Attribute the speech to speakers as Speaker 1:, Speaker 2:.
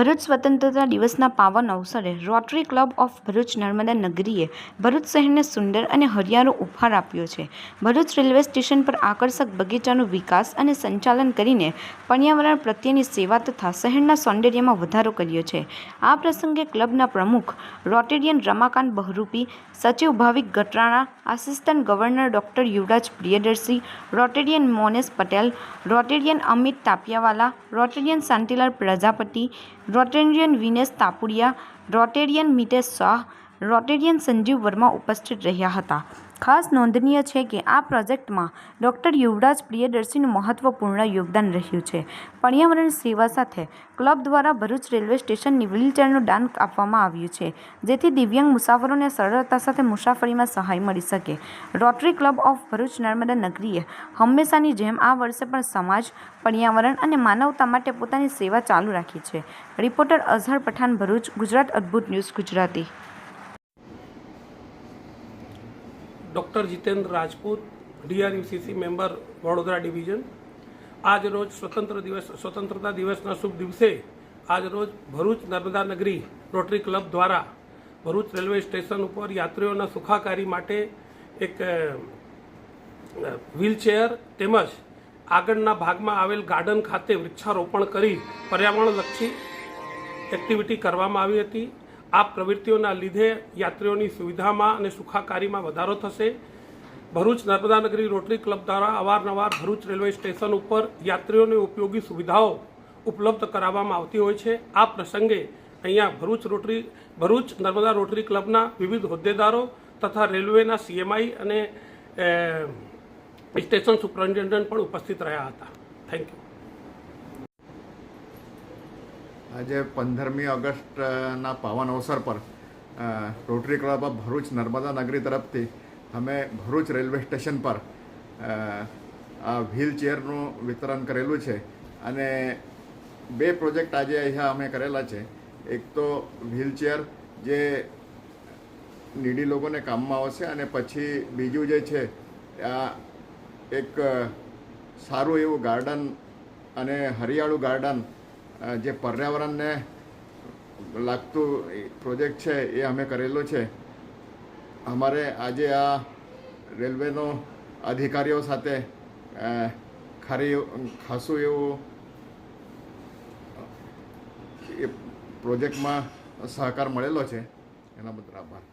Speaker 1: ભરૂચ સ્વતંત્રતા દિવસના પાવન અવસરે Rotary club of Bharuch Narmada નગરીએ Bharuch શહેરને સુંદર અને હરિયાળો ઉપહાર આપ્યો છે. ભરૂચ રેલવે સ્ટેશન પર આકર્ષક બગીચાનો વિકાસ અને સંચાલન કરીને પર્યાવરણ પ્રત્યેની સેવા તથા શહેરના સૌંદર્યમાં વધારો કર્યો છે. આ પ્રસંગે ક્લબના પ્રમુખ, રોટેરિયન રમાકાંત બહરૂપી, સચિવ Bhavik Gatrana, assistant governor doctor Yuvraj Priyadarshi, Rotarian Monesh Patel, Rotarian Amit Tapiawala, Rotarian Shantilal Prajapati Rotarian Vines Tapuria Rotarian Mitesh Shah Rotarian Sanjeev Verma ઉપસ્થિત રહ્યા હતા. ખાસ નોંધનીય છે કે આ પ્રોજેક્ટમાં ડૉક્ટર યુવરાજ પ્રિયદર્શીનું મહત્વપૂર્ણ યોગદાન રહ્યું છે. પર્યાવરણ સેવા સાથે ક્લબ દ્વારા ભરૂચ રેલવે સ્ટેશનની વ્હીલચેરનું દાન આપવામાં આવ્યું છે, જેથી દિવ્યાંગ મુસાફરોને સરળતા સાથે મુસાફરીમાં સહાય મળી શકે. Rotary club of Bharuch Narmada નગરીએ હંમેશાની જેમ આ વર્ષે પણ સમાજ, પર્યાવરણ અને માનવતા માટે પોતાની સેવા ચાલુ રાખી છે. Reporter Azhar Pathan, Bharuch, Gujarat Adbhut news Gujarati.
Speaker 2: Doctor Jitendra Rajput DRUCC member, Vadodara division. આજ રોજ સ્વતંત્ર દિવસ, સ્વતંત્રતા દિવસના શુભ દિવસે આજ રોજ ભરૂચ નર્મદા નગરી રોટરી ક્લબ દ્વારા ભરૂચ રેલવે સ્ટેશન ઉપર યાત્રીઓના સુખાકારી માટે એક વ્હીલચેર તેમજ આગળના ભાગમાં આવેલ ગાર્ડન ખાતે વૃક્ષારોપણ કરી પર્યાવરણલક્ષી એક્ટિવિટી કરવામાં આવી હતી. આ પ્રવૃત્તિઓના લીધે યાત્રીઓની સુવિધામાં અને સુખાકારીમાં વધારો થશે. ભરૂચ નર્મદા નગરી રોટરી ક્લબ દ્વારા અવારનવાર ભરૂચ રેલવે સ્ટેશન ઉપર યાત્રીઓને ઉપયોગી સુવિધાઓ ઉપલબ્ધ કરાવવામાં આવતી હોય છે. આ પ્રસંગે અહીંયા ભરૂચ રોટરી, ભરૂચ નર્મદા રોટરી ક્લબના વિવિધ હોદ્દેદારો તથા રેલવેના સીએમઆઈ અને સ્ટેશન સુપરિન્ટેન્ડન્ટ પણ ઉપસ્થિત રહ્યા હતા. થેન્ક યુ
Speaker 3: આજે પંદરમી ઓગસ્ટના પાવન અવસર પર rotary club of Bharuch Narmada Nagri તરફથી અમે ભરૂચ રેલવે સ્ટેશન પર આ વ્હીલચેરનું વિતરણ કરેલું છે અને બે પ્રોજેક્ટ આજે અહીંયા અમે કરેલા છે. એક તો વ્હીલચેર જે નીડી લોકોને કામમાં આવશે અને પછી બીજું જે છે, આ એક સારું એવું ગાર્ડન અને હરિયાળું ગાર્ડન જે પર્યાવરણને લાગતું પ્રોજેક્ટ છે, એ અમે કરેલો છે. અમારે આજે આ રેલવેનો અધિકારીઓ સાથે ખરી ખાસું એવું, એ પ્રોજેક્ટમાં સહકાર મળેલો છે. એના બદલ આભાર.